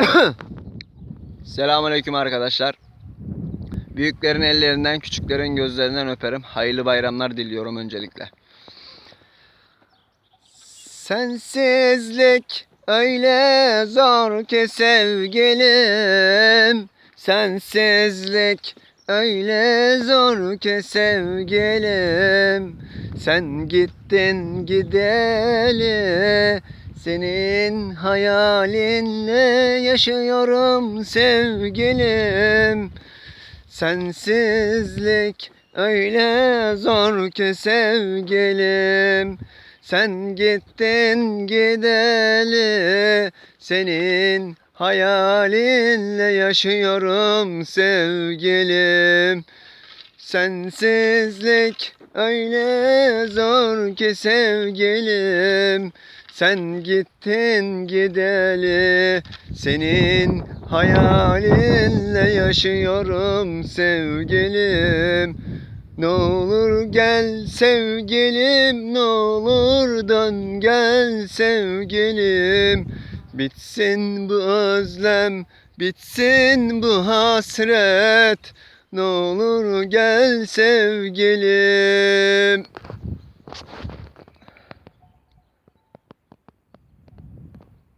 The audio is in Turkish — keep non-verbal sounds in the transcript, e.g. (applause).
(coughs) Selamünaleyküm arkadaşlar. Büyüklerin ellerinden, küçüklerin gözlerinden öperim. Hayırlı bayramlar diliyorum öncelikle. Sensizlik öyle zor ki sevgilim. Sensizlik öyle zor ki sevgilim. Sen gittin gideli. Senin hayalinle yaşıyorum sevgilim. Sensizlik öyle zor ki sevgilim. Sen gittin gideli. Senin hayalinle yaşıyorum sevgilim. Sensizlik öyle zor ki sevgilim. Sen gittin gideli. Senin hayalinle yaşıyorum sevgilim. Ne olur gel sevgilim, ne olur dön gel sevgilim. Bitsin bu özlem, bitsin bu hasret. Ne olur gel sevgilim.